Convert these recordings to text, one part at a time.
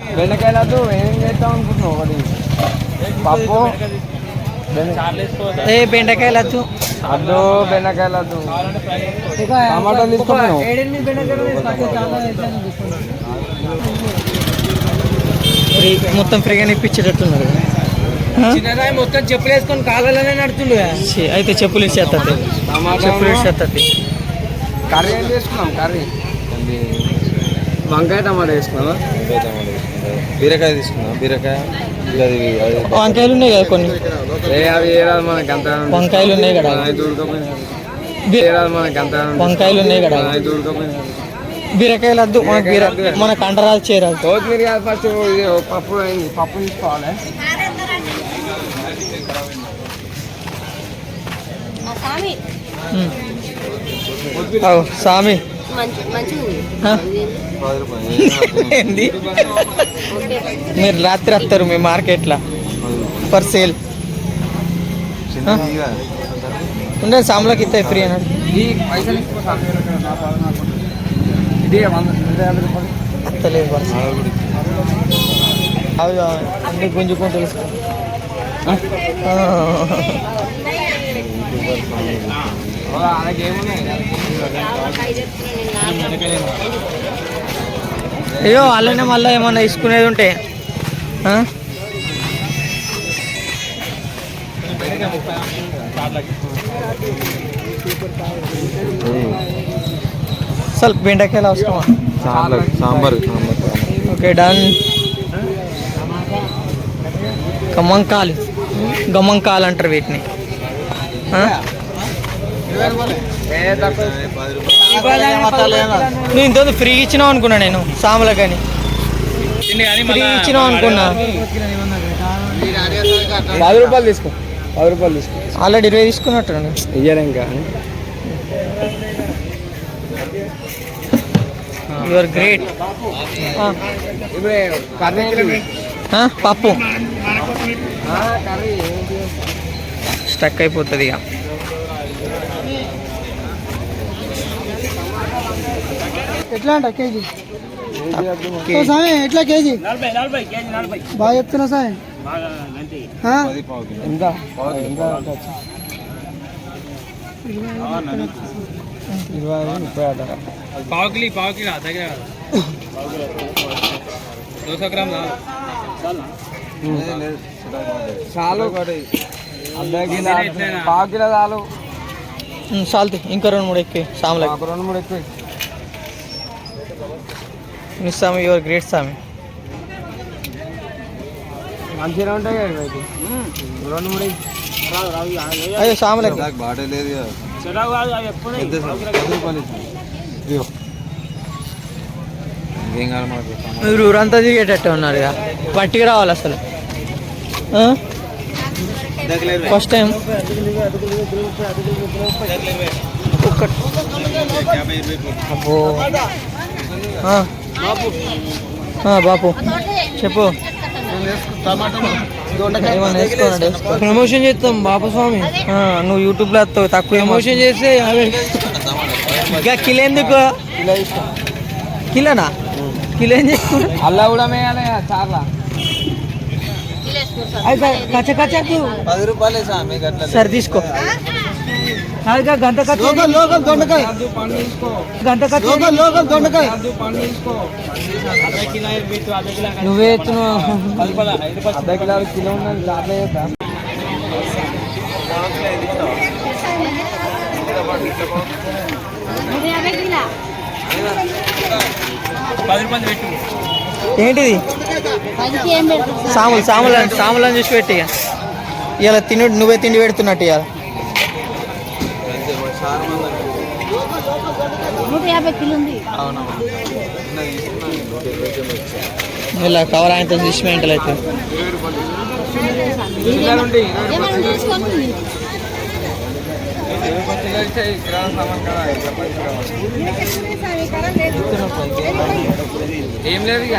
బెండకాయలతో ఏం చేద్దాం అనుకుంటున్నావు ఒకటి పప్పు? ఏ బెండకాయలు వచ్చు అద్దు బెండకాయలతో టమాటాలు తీసుకున్నావు? ఫ్రీ మొత్తం ఫ్రీగా ఇప్పించేటట్టున్నారు? చిన్నరాయి మొత్తం చెప్పులు వేసుకొని కాళ్ళలోనే నడుతుండు అయితే చెప్పులు ఇచ్చేస్తుంది చెప్పులు ఇచ్చేస్తుంది కర్రీ ఏం చేసుకున్నాం కర్రీ? వంకాయ టమాటా వేసుకున్నావా? బీరకాయ తీసుకున్నా. బీరకాయ అది అది వంకాయలు ఉన్నాయి కదా కొన్ని. ఏ అవి ఏ రాదు మనకి అంత వంకాయలు ఉన్నాయి కదా. అది దూడకపోయినా బీ- ఏ రాదు మనకి అంత వంకాయలు ఉన్నాయి కదా. అది దూడకపోయినా బీరకాయలు వద్దు మనకు బీర మనకు అంటరాలు చేరాదు కొత్తిమీర కాదు ఫస్ట్ పప్పు పప్పు తీసుకోవాలి. స్వామి ఏంది? మీరు రాత్రి వస్తారు మీ మార్కెట్లో ఫర్ సేల్. ఉండే సాములకి ఇస్తాయి ఫ్రీ అన్నాడు. అత్తలేదు అవి అన్ని గుంజుకుంటూ తీసుకో. ఆ. అలాగే ఏమున్నాయి అయ్యో వాళ్ళనే మళ్ళీ ఏమన్నా తీసుకునేది ఉంటే? అసలు బెండకాయలు అవసరమా? Sambar sambar sambar okay done. గమ్మంకాలు గమ్మంకాలు అంటారు వీటిని. నువ్వు ఇంత ఫ్రీ ఇచ్చినావు అనుకున్నా నేను సాముల కానీ ఫ్రీ ఇచ్చినావు అనుకున్నా. పది రూపాయలు తీసుకో పది రూపాయలు తీసుకో. ఆల్రెడీ ఇరవై తీసుకున్నట్టు ఇయ్యాలి ఇంకా? యువర్ గ్రేట్ పప్పు. కర్రీ స్టక్ అయిపోతుంది ఇక. ఎట్లా అంట కేజీ సామి ఎట్లా కేజీ? బాగా చెప్తున్నా సామి. ఆ? ఎంత? ఎంత? ఇరవై ఐదు ముప్పై అట పావు కిలో పావు కిలో దగ్గర. దోస గ్రామ్ చాలు. పావు కిలో చాలు. ఇంకా రెండు మూడు ఎక్కువ సాములకి. మాకు రెండు మూడు ఎక్కువ మిస్ సామి యువర్ గ్రేట్ సామి. మంచిగా ఉంటాయి కదా ఇవి. రెండు మూడు అయ్యో సాంబార్. మీరు ఊరంతా దిగేటట్టు ఉన్నారు ఇక. పట్టికి రావాలి అసలు. ఫస్ట్ టైం ఒక్కటి. బాపు. చెప్పు. ప్రమోషన్ చేస్తాం బాబు స్వామి నువ్వు యూట్యూబ్లో వస్తావు తక్కువ ప్రమోషన్ చేస్తే యాభై ఇంకా కిలో ఎందుకు? కిలోనా? కిలో ఏం చేసుకుంటా అల్లా కూడా మేయాలి చార్లా. అయితే కచ్చ కచ్చకు. పది రూపాయలే సరే తీసుకో. అదిగా గంట దొండకాయ. దొండకాయ. నువ్వే ఏంటిది? సాములు సాములు సాములు అని చూసి పెట్టి ఇవాళ తిని నువ్వే తిండి పెడుతున్నట్టు ఇవాళ. నూట యాభై కిలో ఉంది. ఇలా కవర్ ఆయనతో చూసి మెంటల్ అయితే. ఏం లేదు ఇక.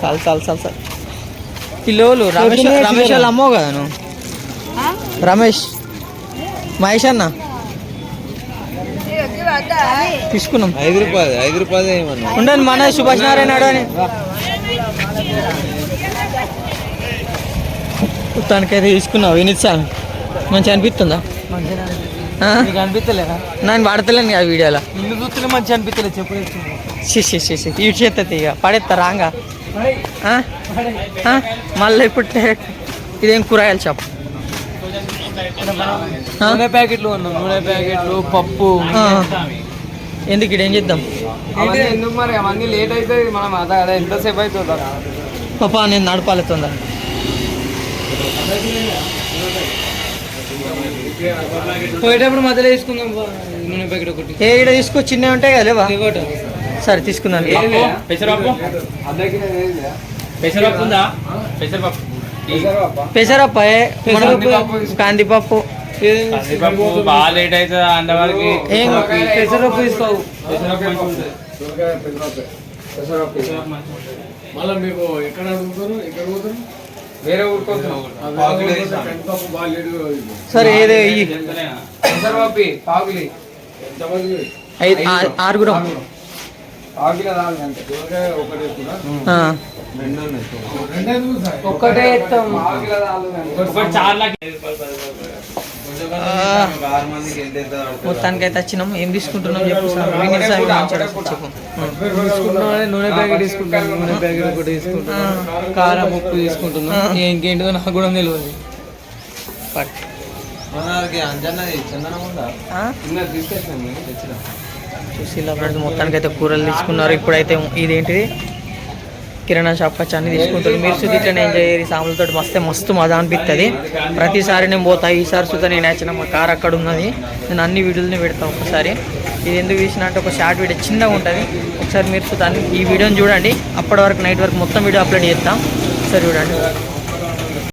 చాలు చాలు చాలు చాలు. కిలోలు. రమేష్ రమేష్ వాళ్ళు అమ్మవు కదా నువ్వు? రమేష్. మహేష్ అన్న? తీసుకున్నాం. ఐదు రూపాయలు ఐదు రూపాయలు ఉండండి మన సుభాష్ నారాయణ నాయుడు అని. మొత్తానికైతే తీసుకున్నావు. వినిత్ సార్ మంచిగా అనిపిస్తుందా? అనిపించలేదా నేను వాడతలేను ఆ వీడియోలో. ఇల్లు చూస్తేనే మంచి అనిపించలేదు చెప్పు. షి షి షి షి ఇటు చేస్తుంది ఇక పడేస్తా రాంగా? మళ్ళీ ఇప్పుడు ఇదేం కూరగాయలు షాప్? నూనె ప్యాకెట్లు ఉన్నాం నూనె ప్యాకెట్లు పప్పు. ఎందుకు ఇక్కడ ఏం చేద్దాం ఎందుకు మరి? అవన్నీ లేట్ అవుతుంది మనం. అదే అదే ఎంతసేపు అవుతుంది పాపా నేను నడపాలుతుందా పోయేటప్పుడు మధ్యలో తీసుకుందాం. నూనె ప్యాకెట్ ఒకటి. ఏ ఇక్కడ తీసుకో చిన్నవి ఉంటాయి కదా లేవా. సరే తీసుకుందాం. పెసరపప్పు? పెసరపప్పు ఉందా? పెసరపప్పు. పెసరప్ప కందిపప్పు. బాగా లేట్ అవుతుంది అంతవరకు ఏం? పెసరపప్పు తీసుకోవు. మళ్ళీ మీకు ఎక్కడ అడుగుతారు? ఎక్కడ పోతారు? సరే ఏదో ఆరుగురం. ఒక్కటే ఎత్తాం? మొత్తానికైతే వచ్చినాం. ఏం తీసుకుంటున్నాం చెప్పు చెప్పు. తీసుకుంటున్నాం నూనె ప్యాకెట్ తీసుకుంటాం నూనె ప్యాకెట్ ఒకటి తీసుకుంటాం కారం ఉప్పు తీసుకుంటున్నాం ఇంకేంటిదో నాకు కూడా తెలియదు పట్. మనకి అంజన్నది చందనం ఉందా తీసుకొచ్చినాం తెచ్చినాం. చూసి ఇలా ఫ్రెండ్స్ అయితే కూరలు తీసుకున్నారు. ఇప్పుడైతే ఇదేంటిది? కిరాణా షాప్ వచ్చి అన్ని తీసుకుంటారు మీరు సుధి ఇట్లా ఎంజాయ్ చేయరు సాములతో మస్తే మస్తు మజా అనిపిస్తుంది ప్రతిసారి నేను పోతా ఈసారి సుధా నేను వచ్చిన మా కార్ అక్కడ ఉన్నది. నేను అన్ని వీడియోలని పెడతాను ఒకసారి ఇది ఎందుకు తీసిన అంటే ఒక షార్ట్ వీడియో చిన్నగా ఉంటుంది. ఒకసారి మీరు దాన్ని ఈ వీడియోని చూడండి. అప్పటి వరకు నైట్ వరకు మొత్తం వీడియో అప్లోడ్ చేస్తాం ఒకసారి చూడండి.